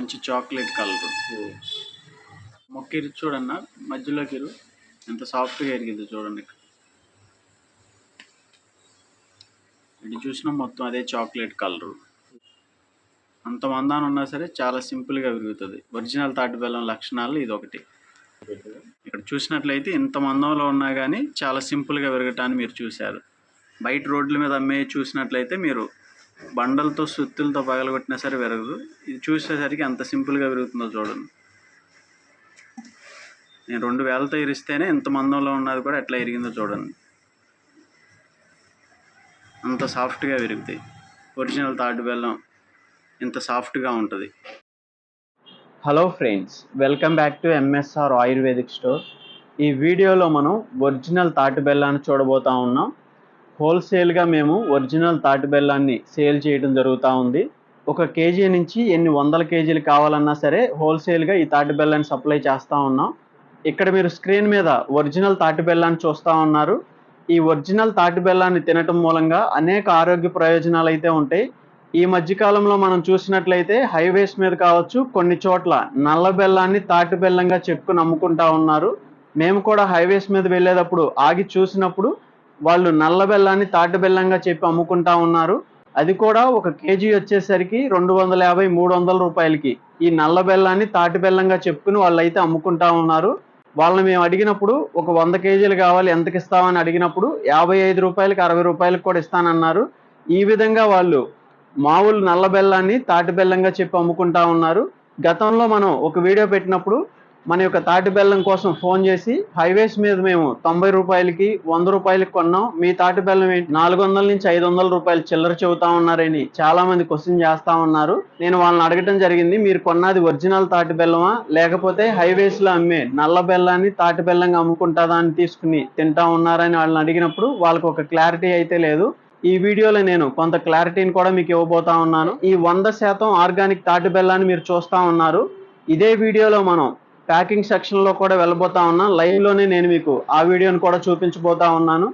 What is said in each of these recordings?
మంచి chocolate colour. మొక్కిరు చూడన్న మధ్యలోకి ఎంత సాఫ్ట్గా ఎరిగింది చూడండి ఇటు చూసినా మొత్తం అదే చాక్లెట్ కలర్. అంత మందాన ఉన్నా సరే చాలా సింపుల్గా విరుగుతుంది. ఒరిజినల్ తాటి బెల్లం లక్షణాలు ఇది ఒకటి ఇక్కడ చూసినట్లయితే ఇంత మందంలో ఉన్నా కానీ చాలా సింపుల్గా విరగటాన్ని మీరు చూశారు. బయట రోడ్ల మీద అమ్మే చూసినట్లయితే మీరు బండలతో సుత్తులతో పగలగొట్టినా సరే విరగదు. ఇది చూసేసరికి ఎంత సింపుల్గా విరుగుతుందో చూడండి. నేను రెండు వేలతో ఇరిస్తేనే ఇంత మందంలో ఉన్నది కూడా ఎట్లా ఇరిగిందో చూడండి. అంత సాఫ్ట్గా విరుగుతాయి. ఒరిజినల్ తాటి బెల్లం ఇంత సాఫ్ట్గా ఉంటుంది. Hello friends welcome back to MSR ayurvedic store ఈ వీడియోలో మనం ఒరిజినల్ తాటి బెల్లాన్ని చూడబోతా ఉన్నాం. హోల్సేల్గా మేము ఒరిజినల్ తాటి బెల్లాన్ని సేల్ చేయడం జరుగుతూ ఉంది. ఒక కేజీ నుంచి ఎన్ని వందల కేజీలు కావాలన్నా సరే హోల్సేల్గా ఈ తాటి బెల్లాన్ని సప్లై చేస్తూ ఉన్నాం. ఇక్కడ మీరు స్క్రీన్ మీద ఒరిజినల్ తాటి బెల్లాన్ని చూస్తూ ఉన్నారు. ఈ ఒరిజినల్ తాటి బెల్లాన్ని తినటం మూలంగా అనేక ఆరోగ్య ప్రయోజనాలు అయితే ఉంటాయి. ఈ మధ్యకాలంలో మనం చూసినట్లయితే హైవేస్ మీద కావచ్చు కొన్ని చోట్ల నల్ల బెల్లాన్ని తాటి బెల్లంగా చెప్పుకుని అమ్ముకుంటా ఉన్నారు. మేము కూడా హైవేస్ మీద వెళ్ళేటప్పుడు ఆగి చూసినప్పుడు వాళ్ళు నల్ల బెల్లాన్ని తాటి బెల్లంగా చెప్పి అమ్ముకుంటా ఉన్నారు. అది కూడా ఒక కేజీ వచ్చేసరికి రెండు వందల యాభై మూడు వందల రూపాయలకి. ఈ నల్ల బెల్లాన్ని తాటి బెల్లంగా చెప్పుకుని వాళ్ళు అయితే అమ్ముకుంటా ఉన్నారు. వాళ్ళని మేము అడిగినప్పుడు ఒక వంద కేజీలు కావాలి ఎంతకి ఇస్తామని అడిగినప్పుడు యాభై ఐదు రూపాయలకి అరవై రూపాయలకు కూడా ఇస్తానన్నారు. ఈ విధంగా వాళ్ళు మామూలు నల్ల బెల్లాన్ని తాటి బెల్లంగా చెప్పి అమ్ముకుంటా ఉన్నారు. గతంలో మనం ఒక వీడియో పెట్టినప్పుడు మన యొక్క తాటి బెల్లం కోసం ఫోన్ చేసి హైవేస్ మీద మేము తొంభై రూపాయలకి వంద రూపాయలకి కొన్నాం. మీ తాటి బెల్లం ఏంటి? నాలుగు వందల నుంచి ఐదు వందల రూపాయలు చిల్లర చెబుతా ఉన్నారని చాలా మంది క్వశ్చన్ చేస్తా ఉన్నారు. నేను వాళ్ళని అడగటం జరిగింది. మీరు కొన్నది ఒరిజినల్ తాటి బెల్లమా? లేకపోతే హైవేస్లో అమ్మే నల్ల బెల్లాన్ని తాటి బెల్లంగా అమ్ముకుంటాదా అని తీసుకుని తింటా ఉన్నారని వాళ్ళని అడిగినప్పుడు వాళ్ళకి ఒక క్లారిటీ అయితే లేదు. ఈ వీడియోలో నేను కొంత క్లారిటీని కూడా మీకు ఇవ్వబోతా ఉన్నాను. ఈ వంద శాతం ఆర్గానిక్ తాటి బెల్లాన్ని మీరు చూస్తా ఉన్నారు. ఇదే వీడియోలో మనం ప్యాకింగ్ సెక్షన్లో కూడా వెళ్ళబోతా ఉన్నాను లైవ్లోనే నేను మీకు ఆ వీడియోని కూడా చూపించబోతా ఉన్నాను.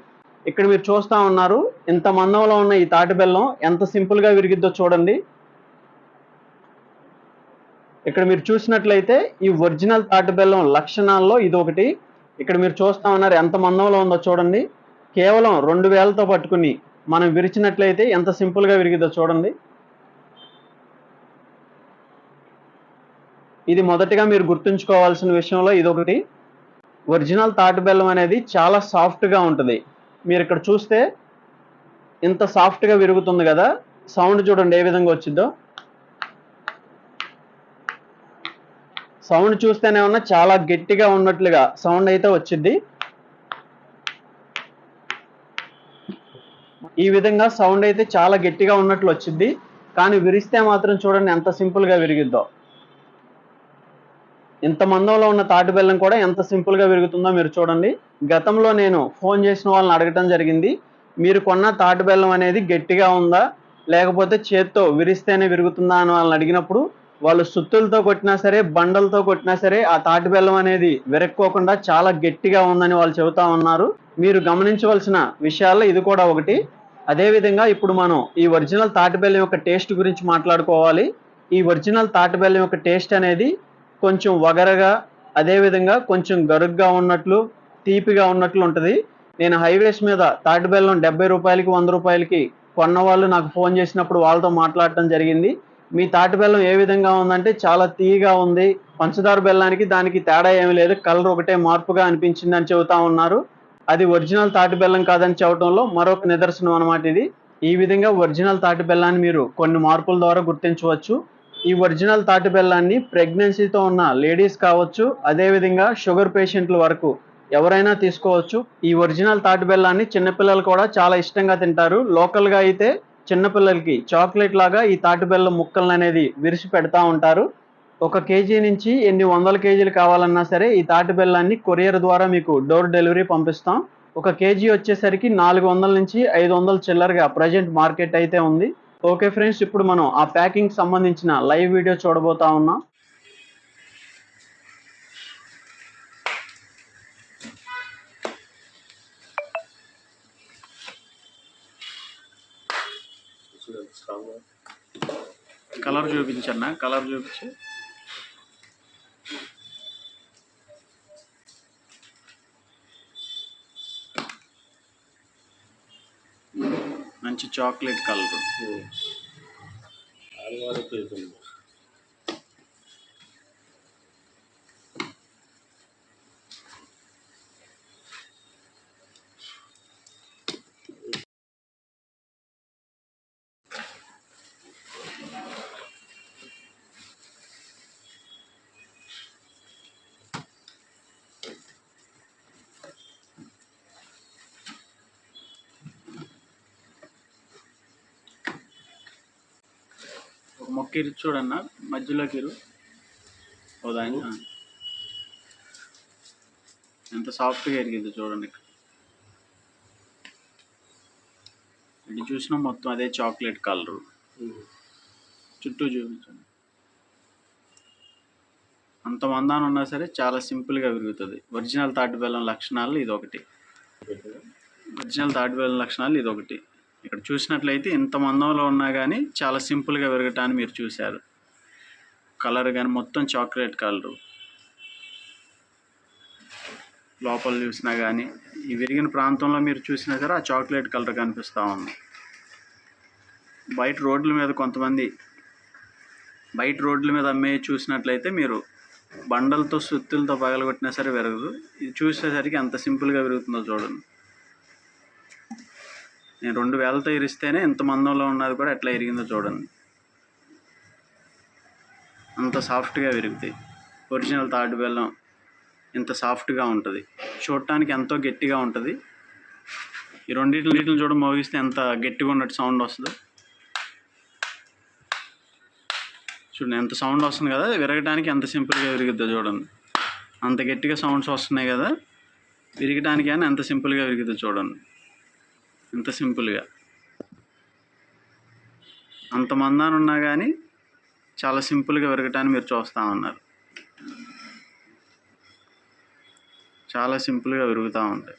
ఇక్కడ మీరు చూస్తా ఉన్నారు ఇంత మందంలో ఉన్న ఈ తాటి బెల్లం ఎంత సింపుల్గా విరిగిద్దో చూడండి. ఇక్కడ మీరు చూసినట్లయితే ఈ ఒరిజినల్ తాటి బెల్లం లక్షణాల్లో ఇది ఒకటి. ఇక్కడ మీరు చూస్తా ఉన్నారు ఎంత మందంలో ఉందో చూడండి. కేవలం రెండు వేలతో పట్టుకుని మనం విరిచినట్లయితే ఎంత సింపుల్గా విరిగిద్దో చూడండి. ఇది మొదటిగా మీరు గుర్తుంచుకోవాల్సిన విషయంలో ఇదొకటి. ఒరిజినల్ తాటి బెల్లం అనేది చాలా సాఫ్ట్గా ఉంటుంది. మీరు ఇక్కడ చూస్తే ఇంత సాఫ్ట్గా విరుగుతుంది కదా సౌండ్ చూడండి ఏ విధంగా వచ్చిందో. సౌండ్ చూస్తేనే ఉన్నా చాలా గట్టిగా ఉన్నట్లుగా సౌండ్ అయితే వచ్చింది ఈ విధంగా సౌండ్ అయితే చాలా గట్టిగా ఉన్నట్లు వచ్చింది కానీ విరిస్తే మాత్రం చూడండి ఎంత సింపుల్గా విరిగిద్దో. ఇంత మందంలో ఉన్న తాటి బెల్లం కూడా ఎంత సింపుల్గా విరుగుతుందో మీరు చూడండి. గతంలో నేను ఫోన్ చేసిన వాళ్ళని అడగటం జరిగింది. మీరు కొన్న తాటి బెల్లం అనేది గట్టిగా ఉందా? లేకపోతే చేత్తో విరిస్తేనే విరుగుతుందా అని వాళ్ళని అడిగినప్పుడు వాళ్ళు సుత్తులతో కొట్టినా సరే బండలతో కొట్టినా సరే ఆ తాటి బెల్లం అనేది విరక్కోకుండా చాలా గట్టిగా ఉందని వాళ్ళు చెబుతా ఉన్నారు. మీరు గమనించవలసిన విషయాల్లో ఇది కూడా ఒకటి. అదేవిధంగా ఇప్పుడు మనం ఈ ఒరిజినల్ తాటి బెల్లం యొక్క టేస్ట్ గురించి మాట్లాడుకోవాలి. ఈ ఒరిజినల్ తాటి బెల్లం యొక్క టేస్ట్ అనేది కొంచెం వగరగా అదేవిధంగా కొంచెం గరుగ్గా ఉన్నట్లు తీపిగా ఉన్నట్లు ఉంటుంది. నేను హైవేస్ మీద తాటి బెల్లం డెబ్బై రూపాయలకి వంద రూపాయలకి కొన్న వాళ్ళు నాకు ఫోన్ చేసినప్పుడు వాళ్ళతో మాట్లాడటం జరిగింది. మీ తాటి బెల్లం ఏ విధంగా ఉందంటే చాలా తీయగా ఉంది. పంచదార బెల్లానికి దానికి తేడా ఏమి లేదు. కలర్ ఒకటే మార్పుగా అనిపించింది అని చెబుతా ఉన్నారు. అది ఒరిజినల్ తాటి బెల్లం కాదని చెప్పడంలో మరొక నిదర్శనం అనమాట ఇది. ఈ విధంగా ఒరిజినల్ తాటి బెల్లాన్ని మీరు కొన్ని మార్పుల ద్వారా గుర్తించవచ్చు. ఈ ఒరిజినల్ తాటి బెల్లాన్ని ప్రెగ్నెన్సీతో ఉన్న లేడీస్ కావచ్చు అదేవిధంగా షుగర్ పేషెంట్ల వరకు ఎవరైనా తీసుకోవచ్చు. ఈ ఒరిజినల్ తాటి బెల్లాన్ని చిన్నపిల్లలు కూడా చాలా ఇష్టంగా తింటారు. లోకల్గా అయితే చిన్నపిల్లలకి చాక్లెట్ లాగా ఈ తాటి బెల్లం ముక్కలను అనేది విరిసి పెడతా ఉంటారు. ఒక కేజీ నుంచి ఎన్ని వందల కేజీలు కావాలన్నా సరే ఈ తాటి బెల్లాన్ని కొరియర్ ద్వారా మీకు డోర్ డెలివరీ పంపిస్తాం. ఒక కేజీ వచ్చేసరికి నాలుగు వందల నుంచి ఐదు వందల చిల్లరగా ప్రజెంట్ మార్కెట్ అయితే ఉంది. ఓకే ఫ్రెండ్స్ ఇప్పుడు మనం ఆ ప్యాకింగ్ సంబంధించిన లైవ్ వీడియో చూడబోతా ఉన్నాం. కలర్ చూపించన్నా కలర్ చూపించి. మంచి చాక్లెట్ కలర్. Hmm. అది ఇరు చూడన్న మధ్యలోకి ఇరు ఓ ఎంత సాఫ్ట్గా ఎరిగింది చూడండి ఇది చూసినా మొత్తం అదే చాక్లెట్ కలర్ చుట్టూ చూపించండి. అంత మందాన ఉన్నా సరే చాలా సింపుల్గా విరుగుతుంది. ఒరిజినల్ తాటి బెల్లం లక్షణాలు ఇది ఒకటి ఒరిజినల్ తాటి బెల్లం లక్షణాలు ఇది ఒకటి చూసినట్లయితే ఇంత మందంలో ఉన్నా కానీ చాలా సింపుల్గా విరగటాన్ని మీరు చూశారు. కలర్ కానీ మొత్తం చాక్లెట్ కలరు. లోపల చూసినా కానీ ఈ విరిగిన ప్రాంతంలో మీరు చూసినా సరే ఆ చాక్లెట్ కలర్ కనిపిస్తూ ఉంది. బయట రోడ్ల మీద కొంతమంది బయట రోడ్ల మీద అమ్మే చూసినట్లయితే మీరు బండలతో సుత్తులతో పగలగొట్టినా సరే విరగదు ఇది చూసేసరికి ఎంత సింపుల్గా విరుగుతుందో చూడండి. నేను రెండు వేలతో ఇరిస్తేనే ఎంత మందంలో ఉన్నది కూడా ఎట్లా ఇరిగిందో చూడండి. అంత సాఫ్ట్గా విరుగుతాయి. ఒరిజినల్ తాటి బెల్లం ఇంత సాఫ్ట్గా ఉంటుంది. చూడటానికి ఎంతో గట్టిగా ఉంటుంది. ఈ రెండింటి నీటిని చూడ మోగిస్తే ఎంత గట్టిగా ఉన్నట్టు సౌండ్ వస్తుందో. చూడండి ఎంత సౌండ్ వస్తుంది కదా విరగడానికి ఎంత సింపుల్గా విరుగుద్దో చూడండి. అంత గట్టిగా సౌండ్స్ వస్తున్నాయి కదా విరగడానికి అని ఎంత సింపుల్గా విరుగుద్దో చూడండి. ఇంత సింపుల్గా. అంత మందాన ఉన్నా కానీ చాలా సింపుల్గా విరగటాన్ని మీరు చూస్తూ ఉన్నారు. చాలా సింపుల్గా విరుగుతూ ఉంటాయి.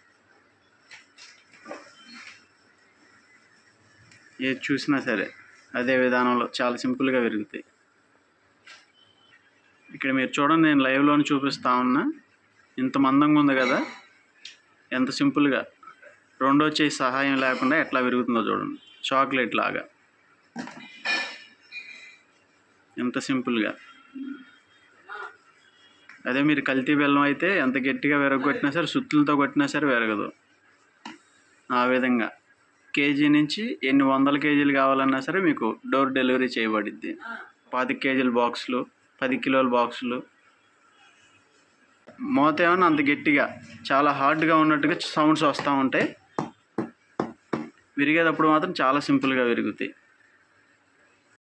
ఏది చూసినా సరే అదే విధానంలో చాలా సింపుల్గా విరుగుతాయి. ఇక్కడ మీరు చూడండి నేను లైవ్లోని చూపిస్తా ఉన్నా. ఇంత మందంగా ఉంది కదా? ఎంత సింపుల్గా. రెండో చేయి సహాయం లేకుండా ఎట్లా విరుగుతుందో చూడండి. చాక్లెట్ లాగా. ఎంత సింపుల్గా. అదే మీరు కల్తీ బెల్లం అయితే ఎంత గట్టిగా విరగొట్టినా సరే సుత్తులతో కొట్టినా సరే విరగదు. ఆ విధంగా. కేజీ నుంచి ఎన్ని వందల కేజీలు కావాలన్నా సరే మీకు డోర్ డెలివరీ చేయబడిద్ది. పాతిక కేజీల బాక్సులు పది కిలోల బాక్సులు. మూత ఏమన్నా అంత గట్టిగా చాలా హార్డ్గా ఉన్నట్టుగా సౌండ్స్ వస్తూ ఉంటాయి. విరిగేటప్పుడు మాత్రం చాలా సింపుల్గా విరుగుతాయి.